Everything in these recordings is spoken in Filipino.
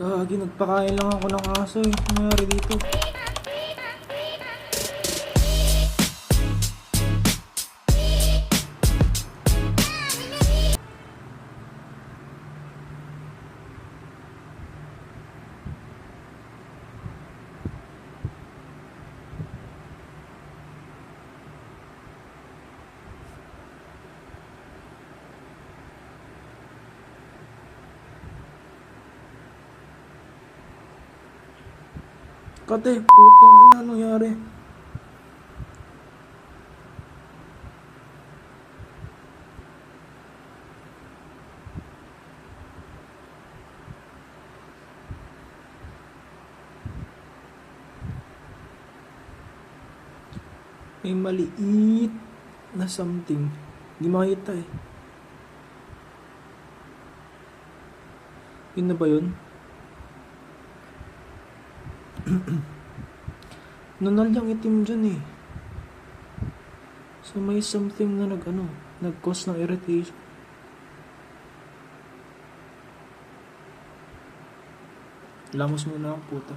Gagi, nagpakain lang ako ng aso eh. Ano nangyari dito? Kate, putang ina, ano nangyari? May maliit na something. Hindi makita eh. Yun na ba yun? Nunal yung itim dyan eh. So may something na nag ano, nag-cause ng irritation. Lamos muna ang puta.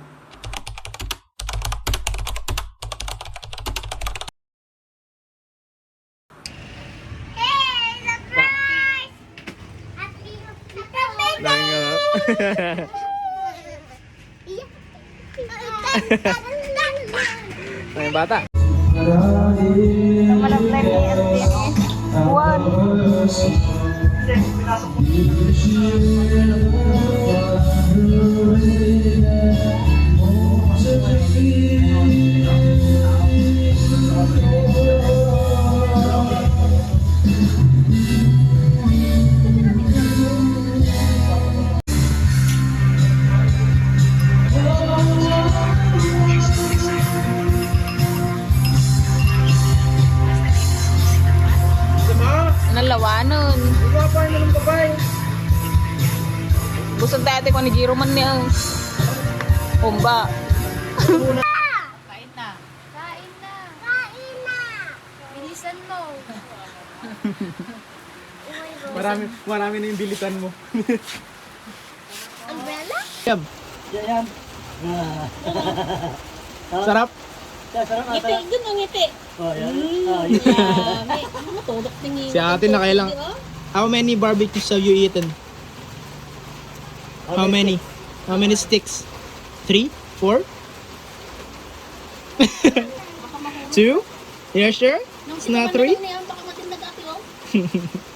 Lagi nga. May bata. Malaglag ni RTX. One. Nalawanon. Busog dati ko ni Jiro man niya. Umba. Kain na. Kain na. Kain na. Bilisan mo. Marami, marami na yung bilisan mo. Umbrella? Yab. Sarap. Ngiti, dun ang ngiti. Oh, yan. Mm, Ah, yun. Yummy. Ano matulog tingin? Si ate nakailang. How many barbecues have you eaten? How many? How many sticks? Three? Four? Two? You sure? It's not three? Niya, baka matindag ate, oh.